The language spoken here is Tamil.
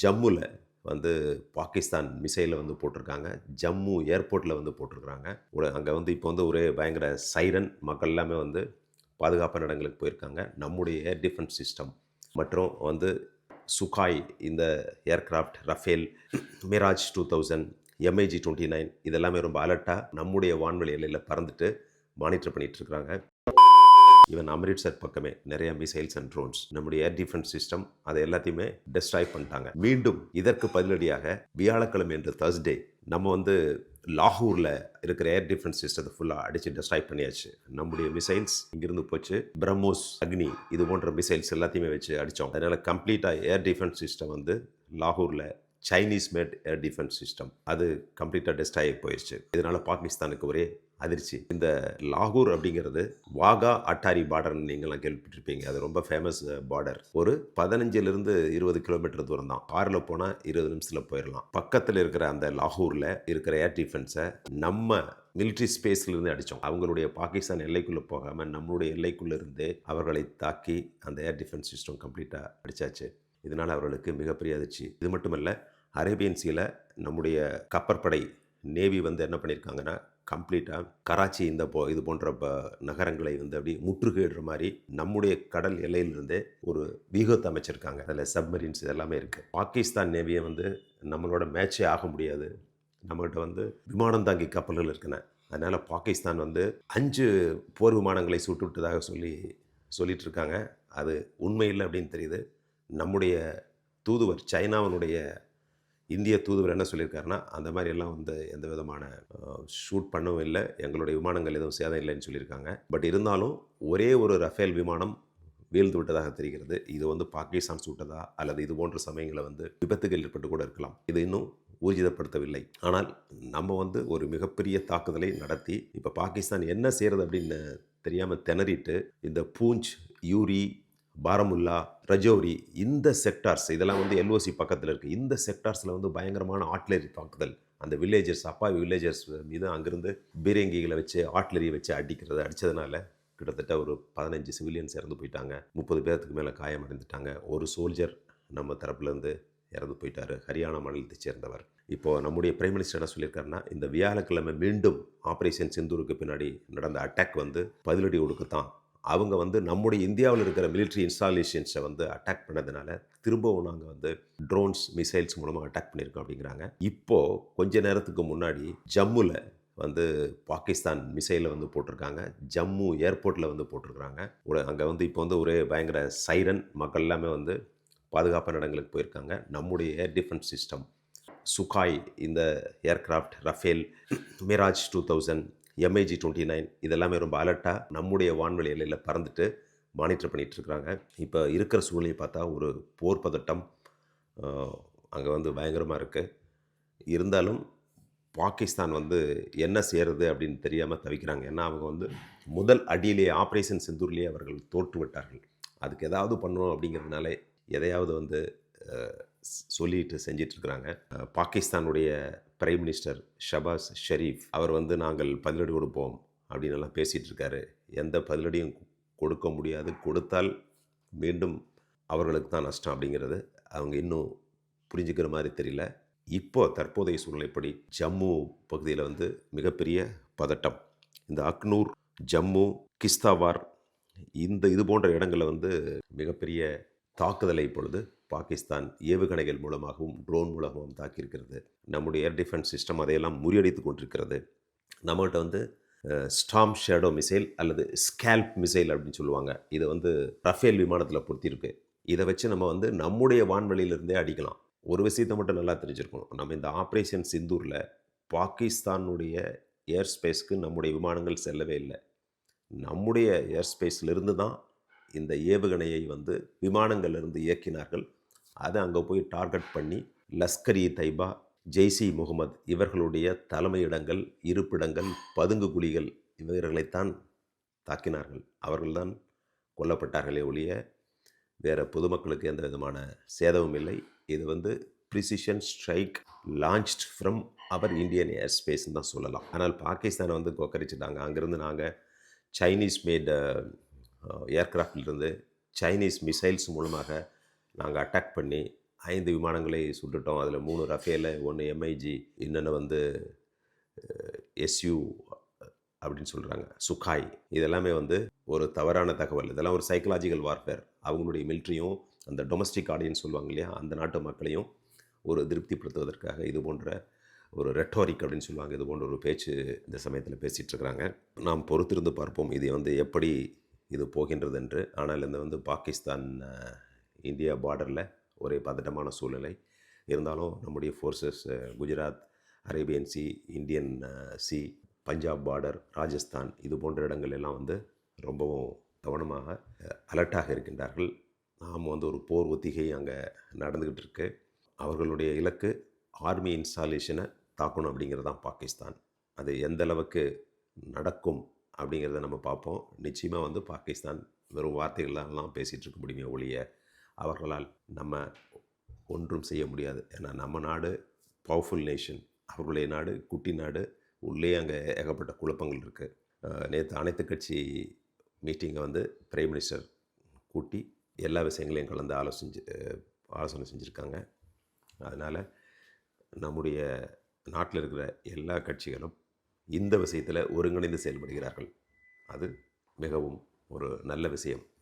ஜம்முவில் வந்து பாகிஸ்தான் மிசைலை வந்து போட்டிருக்காங்க. ஜம்மு ஏர்போர்ட்டில் வந்து போட்டிருக்கிறாங்க. அங்கே வந்து இப்போ வந்து ஒரே பயங்கர சைரன். மக்கள் எல்லாமே வந்து பாதுகாப்பான இடங்களுக்கு போயிருக்காங்க. நம்முடைய ஏர் டிஃபென்ஸ் சிஸ்டம் மற்றும் வந்து சுகாய் இந்த aircraft Rafale Mirage two thousand MiG twenty nine இதெல்லாமே ரொம்ப அலர்ட்டாக நம்முடைய வான்வெளி எல்லையில் பறந்துட்டு மானிட்டர் பண்ணிட்டு ஈவன் அம்ரிட்சர் பக்கமே நிறைய மிசைல்ஸ் அண்ட் ட்ரோன்ஸ் நம்முடைய ஏர் டிஃபென்ஸ் சிஸ்டம் அதை எல்லாத்தையுமே டெஸ்ட்ராய் பண்ணிட்டாங்க. மீண்டும் இதற்கு பதிலடியாக வியாழக்கிழமை என்று தர்ஸ்டே நம்ம வந்து லாகூரில் இருக்கிற ஏர் டிஃபென்ஸ் சிஸ்டத்தை ஃபுல்லாக அடித்து டெஸ்ட்ராய் பண்ணியாச்சு. நம்முடைய மிசைல்ஸ் இங்கிருந்து போச்சு. பிரம்மோஸ் அக்னி இது போன்ற மிசைல்ஸ் எல்லாத்தையுமே வச்சு அடித்தோம் அதனால் கம்ப்ளீட்டாக ஏர் டிஃபென்ஸ் சிஸ்டம் வந்து லாகூரில் Chinese made air defence system அது கம்ப்ளீட்டாக டெஸ்ட் ஆகி போயிடுச்சு இதனால் பாகிஸ்தானுக்கு ஒரே அதிர்ச்சி. இந்த லாகூர் அப்படிங்கிறது வாகா அட்டாரி பார்டர்னு நீங்களாம் கேள்விப்பட்டிருப்பீங்க. அது ரொம்ப ஃபேமஸ் பார்டர் ஒரு பதினஞ்சிலிருந்து இருபது கிலோமீட்டர் தூரம் தான் காரில் போனால் இருபது நிமிஷத்தில் போயிடலாம் பக்கத்தில் இருக்கிற அந்த லாகூரில் இருக்கிற ஏர் டிஃபென்ஸை நம்ம மிலிட்ரி ஸ்பேஸ்லேருந்து அடித்தோம் அவங்களுடைய பாகிஸ்தான் எல்லைக்குள்ளே போகாமல் நம்மளுடைய எல்லைக்குள்ளே இருந்தே அவர்களை தாக்கி அந்த ஏர் டிஃபென்ஸ் சிஸ்டம் கம்ப்ளீட்டாக அடித்தாச்சு இதனால் அவர்களுக்கு மிகப்பெரிய அதிர்ச்சி. இது மட்டுமல்ல அரேபியன் சீல நம்முடைய கப்பற்படை நேவி வந்து என்ன பண்ணியிருக்காங்கன்னா கம்ப்ளீட்டாக கராச்சி இந்த போ இது போன்ற ப நகரங்களை வந்து அப்படி முற்றுகையிடுற மாதிரி நம்முடைய கடல் எல்லையிலிருந்தே ஒரு வியூகத்தை அமைச்சிருக்காங்க. அதில் சப்மரீன்ஸ் இதெல்லாமே இருக்குது பாகிஸ்தான் நேவியை வந்து நம்மளோட மேட்சே ஆக முடியாது. நம்மகிட்ட வந்து விமானம் தாங்கி கப்பல்கள் இருக்குன. அதனால் பாகிஸ்தான் வந்து அஞ்சு போர் விமானங்களை சுட்டுவிட்டதாக சொல்லி சொல்லிட்டு இருக்காங்க அது உண்மையில் அப்படின்னு தெரியுது. நம்முடைய தூதுவர் சைனாவினுடைய இந்திய தூதுவர் என்ன சொல்லியிருக்காருன்னா அந்த மாதிரி எல்லாம் வந்து எந்த விதமான ஷூட் பண்ணவும் இல்லை எங்களுடைய விமானங்கள் எதுவும் சேதம் இல்லைன்னு சொல்லியிருக்காங்க. பட் இருந்தாலும் ஒரே ஒரு ரஃபேல் விமானம் வீழ்ந்து விட்டதாக தெரிகிறது. இது வந்து பாகிஸ்தான் சுட்டதா? அல்லது இது போன்ற சமயங்களில் வந்து விபத்துகள் ஏற்பட்டு கூட இருக்கலாம். இது இன்னும் ஊர்ஜிதப்படுத்தவில்லை. ஆனால் நம்ம வந்து ஒரு மிகப்பெரிய தாக்குதலை நடத்தி இப்போ பாகிஸ்தான் என்ன செய்கிறது அப்படின்னு தெரியாமல் திணறிட்டு இந்த பூஞ்ச் யூரி பாரமுல்லா ரஜோரி இந்த செக்டார்ஸ் இதெல்லாம் வந்து எல்ஓசி பக்கத்தில் இருக்குது இந்த செக்டார்ஸில் வந்து பயங்கரமான ஆட்லரி தாக்குதல். அந்த வில்லேஜர்ஸ் அப்பாவி வில்லேஜர்ஸ் மீது அங்கேருந்து பீரங்கிகளை வச்சு ஆட்லரியை வச்சு அடிக்கிறத அடித்ததுனால கிட்டத்தட்ட ஒரு பதினஞ்சு சிவிலியன்ஸ் இறந்து போயிட்டாங்க. முப்பது பேர்த்துக்கு மேலே காயமடைந்துட்டாங்க. ஒரு சோல்ஜர் நம்ம தரப்புலேருந்து இறந்து போயிட்டார். ஹரியானா மாநிலத்தை சேர்ந்தவர். இப்போது நம்முடைய பிரைம் மினிஸ்டர் என்ன சொல்லியிருக்காருன்னா இந்த வியாழக்கிழமை மீண்டும் ஆப்ரேஷன் சிந்தூருக்கு பின்னாடி நடந்த அட்டாக் வந்து பதிலடி கொடுக்கத்தான் அவங்க வந்து நம்முடைய இந்தியாவில் இருக்கிற மிலிட்ரி இன்ஸ்டாலேஷன்ஸை வந்து அட்டாக் பண்ணதுனால திரும்பவும் நாங்கள் வந்து ட்ரோன்ஸ் மிசைல்ஸ் மூலமாக அட்டாக் பண்ணியிருக்கோம் அப்படிங்கிறாங்க. இப்போது கொஞ்ச நேரத்துக்கு முன்னாடி ஜம்முவில் வந்து பாகிஸ்தான் மிசைலை வந்து போட்டிருக்காங்க. ஜம்மு ஏர்போர்ட்டில் வந்து போட்டிருக்காங்க அங்கே வந்து இப்போ வந்து ஒரே பயங்கர சைரன் மக்கள் எல்லாமே வந்து பாதுகாப்பான இடங்களுக்கு போயிருக்காங்க. நம்முடைய ஏர் டிஃபென்ஸ் சிஸ்டம் சுகாய் இந்த aircraft Rafale Mirage two thousand MiG twenty nine இதெல்லாமே ரொம்ப அலர்ட்டாக நம்முடைய வான்வெளி எல்லையில் பறந்துட்டு மானிட்டர் பண்ணிகிட்டு இருக்கிறாங்க இப்போ இருக்கிற சூழ்நிலையை பார்த்தா ஒரு போர் பதட்டம் அங்கே வந்து பயங்கரமாக இருக்குது இருந்தாலும் பாகிஸ்தான் வந்து என்ன செய்கிறது அப்படின்னு தெரியாமல் தவிக்கிறாங்க. ஏன்னா அவங்க வந்து முதல் அடியிலேயே ஆப்ரேஷன் செந்தூர்லேயே அவர்கள் தோற்று விட்டார்கள். அதுக்கு ஏதாவது பண்ணணும் அப்படிங்கிறதுனால எதையாவது வந்து சொல்லிட்டு செஞ்சிட்ருக்கிறாங்க பாகிஸ்தானுடைய பிரைம் மினிஸ்டர் ஷபாஸ் ஷெரீஃப் அவர் வந்து நாங்கள் பதிலடி கொடுப்போம் அப்படின்னு எல்லாம் பேசிகிட்டு இருக்காரு. எந்த பதிலடியும் கொடுக்க முடியாது. கொடுத்தால் மீண்டும் அவர்களுக்கு தான் நஷ்டம் அப்படிங்கிறது அவங்க இன்னும் புரிஞ்சுக்கிற மாதிரி தெரியல. இப்போ தற்போதைய சூழ்நிலைப்படி ஜம்மு பகுதியில் வந்து மிகப்பெரிய பதட்டம். இந்த அக்னூர் ஜம்மு கிஸ்தாவார் இந்த இது போன்ற இடங்களில் வந்து மிகப்பெரிய தாக்குதலை இப்பொழுது பாகிஸ்தான் ஏவுகணைகள் மூலமாகவும் ட்ரோன் மூலமாகவும் தாக்கியிருக்கிறது. நம்முடைய ஏர் டிஃபென்ஸ் சிஸ்டம் அதையெல்லாம் முறியடித்து கொண்டிருக்கிறது. நம்மகிட்ட வந்து ஸ்டாம் ஷேடோ மிசைல் அல்லது ஸ்கேல்ப் மிசைல் அப்படின்னு சொல்லுவாங்க. இதை வந்து ரஃபேல் விமானத்தில் பொருத்தியிருக்கு. இதை வச்சு நம்ம வந்து நம்முடைய வான்வெளியிலிருந்தே அடிக்கலாம். ஒரு விஷயத்தை மட்டும் நல்லா தெரிஞ்சிருக்கணும். நம்ம இந்த ஆப்ரேஷன் சிந்தூரில் பாகிஸ்தானுடைய ஏர் ஸ்பேஸ்க்கு நம்முடைய விமானங்கள் செல்லவே இல்லை. நம்முடைய ஏர் ஸ்பேஸ்லேருந்து தான் இந்த ஏவுகணையை வந்து விமானங்கள்லேருந்து இயக்கினார்கள். அதை அங்கே போய் டார்கெட் பண்ணி லஸ்கர் இ தைபா ஜெய்சி முகமது இவர்களுடைய தலைமையிடங்கள் இருப்பிடங்கள் பதுங்கு குழிகள் இவர்களைத்தான் தாக்கினார்கள். அவர்கள்தான் கொல்லப்பட்டார்களே ஒழிய வேறு பொதுமக்களுக்கு எந்த விதமான சேதமும் இல்லை. இது வந்து precision strike launched from our Indian air ஸ்பேஸ்ன்னு தான் சொல்லலாம். ஆனால் பாகிஸ்தானை வந்து கொக்கரிச்சிட்டாங்க. அங்கேருந்து நாங்கள் சைனீஸ் மேட் ஏர்க்ராஃப்டிலிருந்து சைனீஸ் மிசைல்ஸ் மூலமாக நாங்கள் அட்டாக் பண்ணி ஐந்து விமானங்களை சுட்டுட்டோம். அதில் மூணு ரஃபேல ஒன்று எம்ஐஜி இன்னொன்று வந்து எஸ்யூ அப்படின்னு சொல்கிறாங்க சுகாய் இதெல்லாமே வந்து ஒரு தவறான தகவல். இதெல்லாம் ஒரு சைக்கலாஜிக்கல் வார்ஃபேர் அவங்களுடைய மிலிட்ரியும் அந்த டொமஸ்டிக் ஆடியன்ஸ் சொல்லுவாங்க இல்லையா? அந்த நாட்டு மக்களையும் ஒரு திருப்திப்படுத்துவதற்காக இது போன்ற ஒரு ரெட்டோரிக் அப்படின்னு சொல்லுவாங்க. இது போன்ற ஒரு பேச்சு இந்த சமயத்தில் பேசிகிட்டு இருக்கிறாங்க. நாம் பொறுத்திருந்து பார்ப்போம். இது வந்து எப்படி இது போகின்றது என்று ஆனால் இந்த வந்து பாகிஸ்தான் இந்தியா பார்டரில் ஒரே பதட்டமான சூழ்நிலை. இருந்தாலும் நம்முடைய forces Gujarat Arabian sea Indian sea Punjab border Rajasthan இது போன்ற இடங்கள் எல்லாம் வந்து ரொம்பவும் கவனமாக அலர்ட்டாக இருக்கின்றார்கள். நாம் வந்து ஒரு போர் ஒத்திகை அங்கே நடந்துக்கிட்டு இருக்கு. அவர்களுடைய இலக்கு ஆர்மி இன்ஸ்டாலேஷனை தாக்கணும் அப்படிங்கிறது தான் பாகிஸ்தான். அது எந்த அளவுக்கு நடக்கும் அப்படிங்கிறத நம்ம பார்ப்போம். நிச்சயமாக வந்து பாகிஸ்தான் வெறும் வார்த்தைகள்லாம் பேசிகிட்டு இருக்க முடியுமே ஒழிய அவர்களால் நம்ம ஒன்றும் செய்ய முடியாது. ஏன்னா நம்ம நாடு பவர்ஃபுல் நேஷன் அவர்களுடைய நாடு குட்டி நாடு. உள்ளே அங்கே ஏகப்பட்ட குழப்பங்கள் இருக்குது நேற்று அனைத்து கட்சி மீட்டிங்கை வந்து பிரைம் மினிஸ்டர் கூட்டி எல்லா விஷயங்களையும் கலந்து ஆலோசிஞ்சு ஆலோசனை செஞ்சுருக்காங்க. அதனால் நம்முடைய நாட்டில் இருக்கிற எல்லா கட்சிகளும் இந்த விஷயத்தில் ஒருங்கிணைந்து செயல்படுகிறார்கள். அது மிகவும் ஒரு நல்ல விஷயம்.